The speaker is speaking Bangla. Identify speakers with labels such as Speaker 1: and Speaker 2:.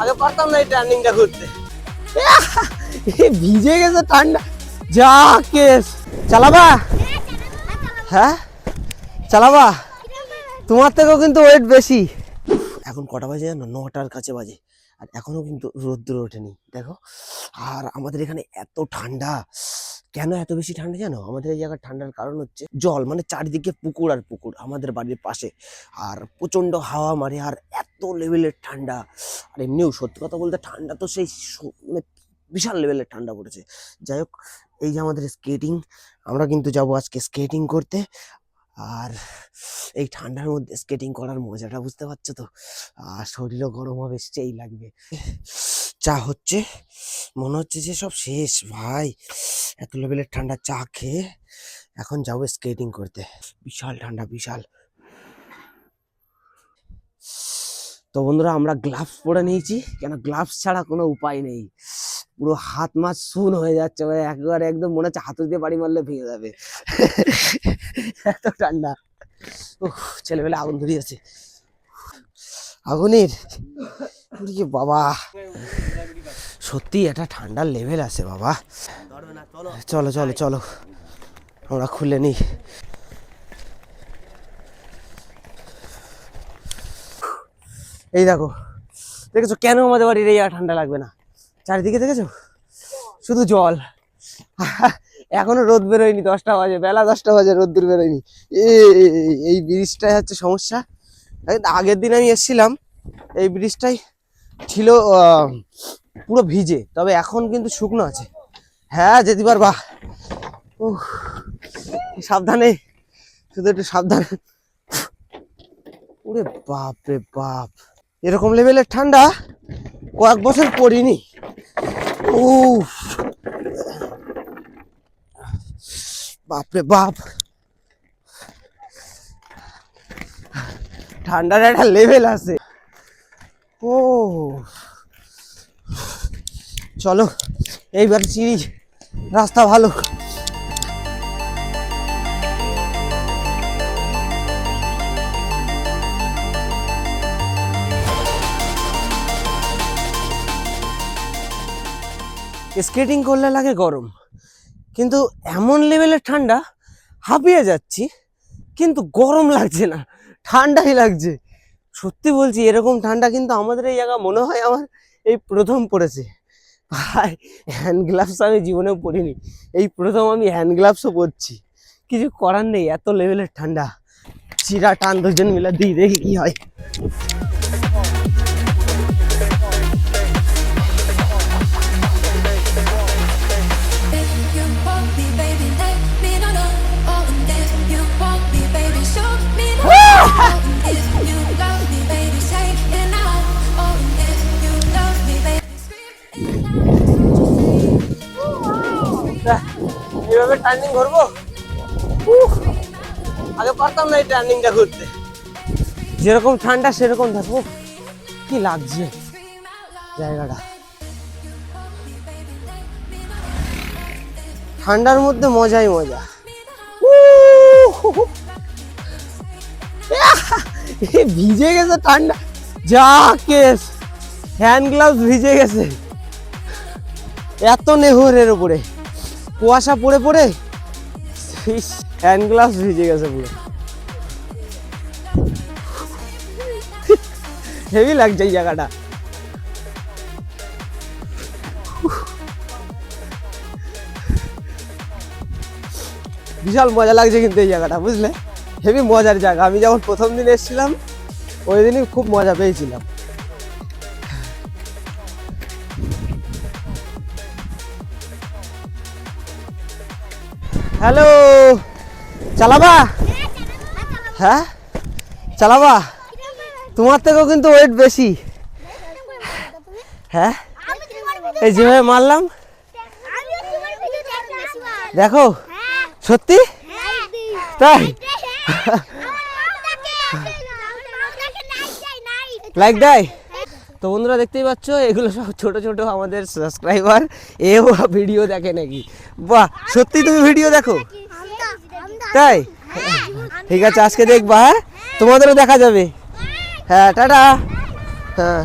Speaker 1: আগে পারতাম না এই টার্নিংটা করতে। এ ভিজে গেছে ঠান্ডা। যা কেস। চালাবা? হ্যাঁ? চালাবা? তোমার থেকেও কিন্তু ওয়েট বেশি। এখন কটা বাজে জানো? নটার কাছে বাজে। আর এখনও কিন্তু রোদ্র ওঠেনি দেখো। আর আমাদের এখানে এত ঠান্ডা। কেন এত বেশি ঠান্ডা জানো? আমাদের এই জায়গার ঠান্ডার কারণ হচ্ছে জল মানে চারিদিকে পুকুর আর পুকুর আমাদের বাড়ির পাশে। আর প্রচণ্ড হাওয়া মারে আর এত লেভেলের ঠান্ডা। আর এমনিও সত্যি কথা বলতে ঠান্ডা তো সেই মানে বিশাল লেভেলের ঠান্ডা পড়েছে। যাই হোক, এই যে আমাদের স্কেটিং আমরা কিন্তু যাব আজকে স্কেটিং করতে। আর এই ঠান্ডার মধ্যে স্কেটিং করার মজাটা বুঝতে পারছ তো? আর শরীরও গরম হবে, সেই লাগবে। চা হচ্ছে, মনে হচ্ছে যে সব শেষ। ভাই, এত লেভেলের ঠান্ডা চা খেয়ে এখন যাব স্কেটিং করতে। বিশাল ঠান্ডা, বিশাল। তো বন্ধুরা, আমরা গ্লাভস পরে নিয়েছি। কেন গ্লাভস ছাড়া কোনো উপায় নেই। পুরো হাত মাছ শুন হয়ে যাচ্ছে মানে একবার একদম মনে হচ্ছে হাতুড়ি দিয়ে বাড়ি মারলে ভেঙে যাবে। এত ঠান্ডা। উফ, ছেলেবেলা আগুন ধরিয়েছে আগুনের। বাবা। সত্যি এটা ঠান্ডার লেভেল আছে বাবা। চলো চলো চলো। আমরা খুলে নিই। এই দেখো দেখেছ কেন আমাদের বাড়ির এই ঠান্ডা লাগবে না? চারিদিকে দেখেছ? শুধু জল। এখনও রোদ বেরোয়নি দশটা বাজে বেলা দশটা বাজে রোদ্দুর বেরোয়নি। এই ব্রিজটাই হচ্ছে সমস্যা। আগের দিন আমি এসেছিলাম এই ব্রিজটাই ছিল পুরো ভিজে তবে এখন কিন্তু শুকনো আছে। হ্যাঁ যেতে পারবা উহ, সাবধানে শুধু একটু সাবধানে। ওরে বাপ রে বাপ। এরকম লেভেলের ঠান্ডা কয়েক বছর পড়িনি। উফ। বাপরে বাপ। ঠান্ডার একটা লেভেল আছে। ও। চলো, এইবার চিনি রাস্তা ভালো। স্কেটিং করলে লাগে গরম। কিন্তু এমন লেভেলের ঠান্ডা হাঁপিয়ে যাচ্ছি, কিন্তু গরম লাগছে না, ঠান্ডাই লাগছে। সত্যি বলছি, এরকম ঠান্ডা কিন্তু আমাদের এই জায়গা মনে হয় আমার এই প্রথম পড়েছে। ভাই হ্যান্ড গ্লাভস আমি জীবনেও পরিনি এই প্রথম আমি হ্যান্ড গ্লাভসও পরছি। কিছু করার নেই, এত লেভেলের ঠান্ডা। চিরা টান দুজন মিলে দিই দেখি কি হয়। এভাবে টার্নিং করব? আগে পারতাম না এই টার্নিংটা করতে। যেরকম ঠান্ডা সেরকম থাকব। কি লাগছে. জায়গাটা। ঠান্ডার মধ্যে মজাই মজা। ভিজে গেছে ঠান্ডা। যা কেস হ্যান্ড গ্লাভস ভিজে গেছে। এত নেহরের উপরে। কুয়াশা পড়ে পড়ে হ্যান্ড গ্লাভস ভিজে গেছে পুরো। হেভি লাগছে এই জায়গাটা। বিশাল মজা লাগছে কিন্তু এই জায়গাটা, বুঝলে? হেভি মজার জায়গা। আমি যখন প্রথম দিন এসেছিলাম, ওই দিনই খুব মজা পেয়েছিলাম। হ্যালো চালাবা? হ্যাঁ? চালাবা? তোমার থেকেও কিন্তু ওয়েট বেশি। হ্যাঁ? এই যেভাবে মারলাম। দেখো সত্যি? তাই? লাইক দেয়? তো বন্ধুরা দেখতেই পাচ্ছ, এগুলো সব ছোট ছোট আমাদের সাবস্ক্রাইবার এও ভিডিও দেখে নাকি? বাহ, সত্যি তুমি ভিডিও দেখো? তাই? ঠিক আছে, আজকে দেখবা হ্যাঁ? তোমাদেরও দেখা যাবে। হ্যাঁ টাটা। হ্যাঁ।